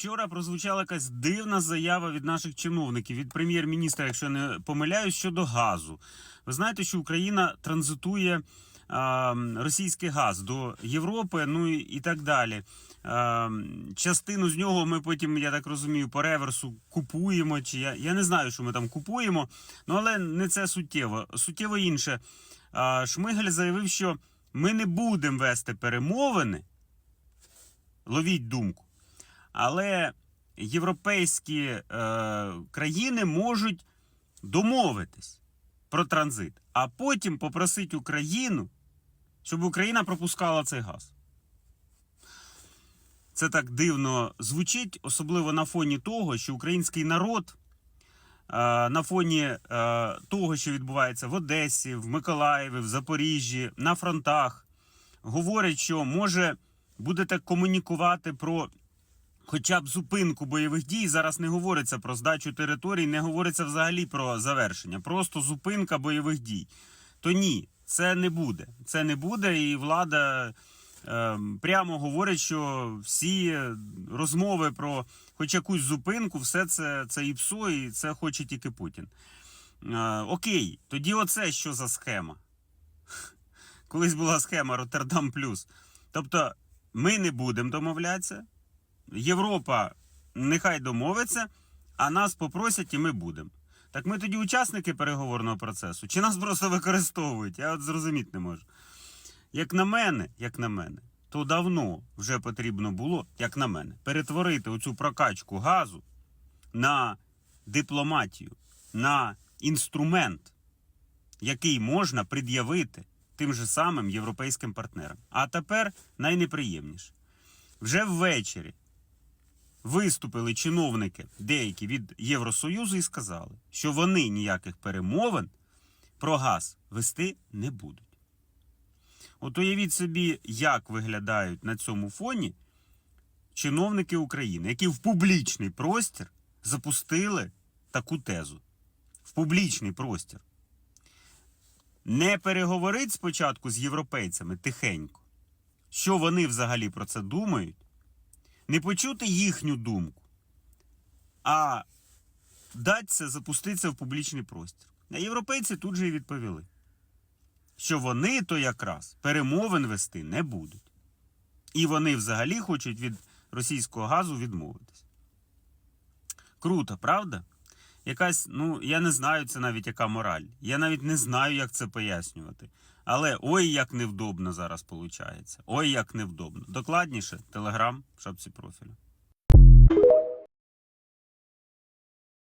Вчора прозвучала якась дивна заява від наших чиновників, від прем'єр-міністра, якщо я не помиляюсь, щодо газу. Ви знаєте, що Україна транзитує а, російський газ до Європи, ну і, і так далі. А, частину з нього ми потім, я так розумію, по реверсу купуємо. Чи я, я не знаю, що ми там купуємо, ну але не це суттєво. Суттєво інше. А, Шмигаль заявив, що ми не будемо вести перемовини. Ловіть думку. Але європейські е, країни можуть домовитись про транзит, а потім попросити Україну, щоб Україна пропускала цей газ. Це так дивно звучить, особливо на фоні того, що український народ е, на фоні е, того, що відбувається в Одесі, в Миколаєві, в Запоріжжі, на фронтах, говорить, що може будете комунікувати про хоча б зупинку бойових дій. Зараз не говориться про здачу територій, не говориться взагалі про завершення. Просто зупинка бойових дій. То ні, це не буде. Це не буде, і влада е, прямо говорить, що всі розмови про хоч якусь зупинку, все це, це ІПСО, і це хоче тільки Путін. Е, окей, тоді оце що за схема? Колись була схема Роттердам Плюс. Тобто ми не будемо домовлятися. Європа нехай домовиться, а нас попросять, і ми будемо. Так ми тоді учасники переговорного процесу, чи нас просто використовують? Я от зрозуміти не можу. Як на мене, як на мене, то давно вже потрібно було, як на мене, перетворити оцю прокачку газу на дипломатію, на інструмент, який можна пред'явити тим же самим європейським партнерам. А тепер найнеприємніше. Вже ввечері виступили чиновники деякі від Євросоюзу і сказали, що вони ніяких перемовин про газ вести не будуть. От уявіть собі, як виглядають на цьому фоні чиновники України, які в публічний простір запустили таку тезу. В публічний простір. Не переговорить спочатку з європейцями тихенько, що вони взагалі про це думають, не почути їхню думку, а дати це запуститися в публічний простір. А європейці тут же і відповіли, що вони то якраз перемовин вести не будуть. І вони взагалі хочуть від російського газу відмовитись. Круто, правда? Якась, ну, я не знаю, це навіть яка мораль. Я навіть не знаю, як це пояснювати. Але ой, як невдобно зараз виходить. Ой, як невдобно. Докладніше, телеграм, шапці профілю.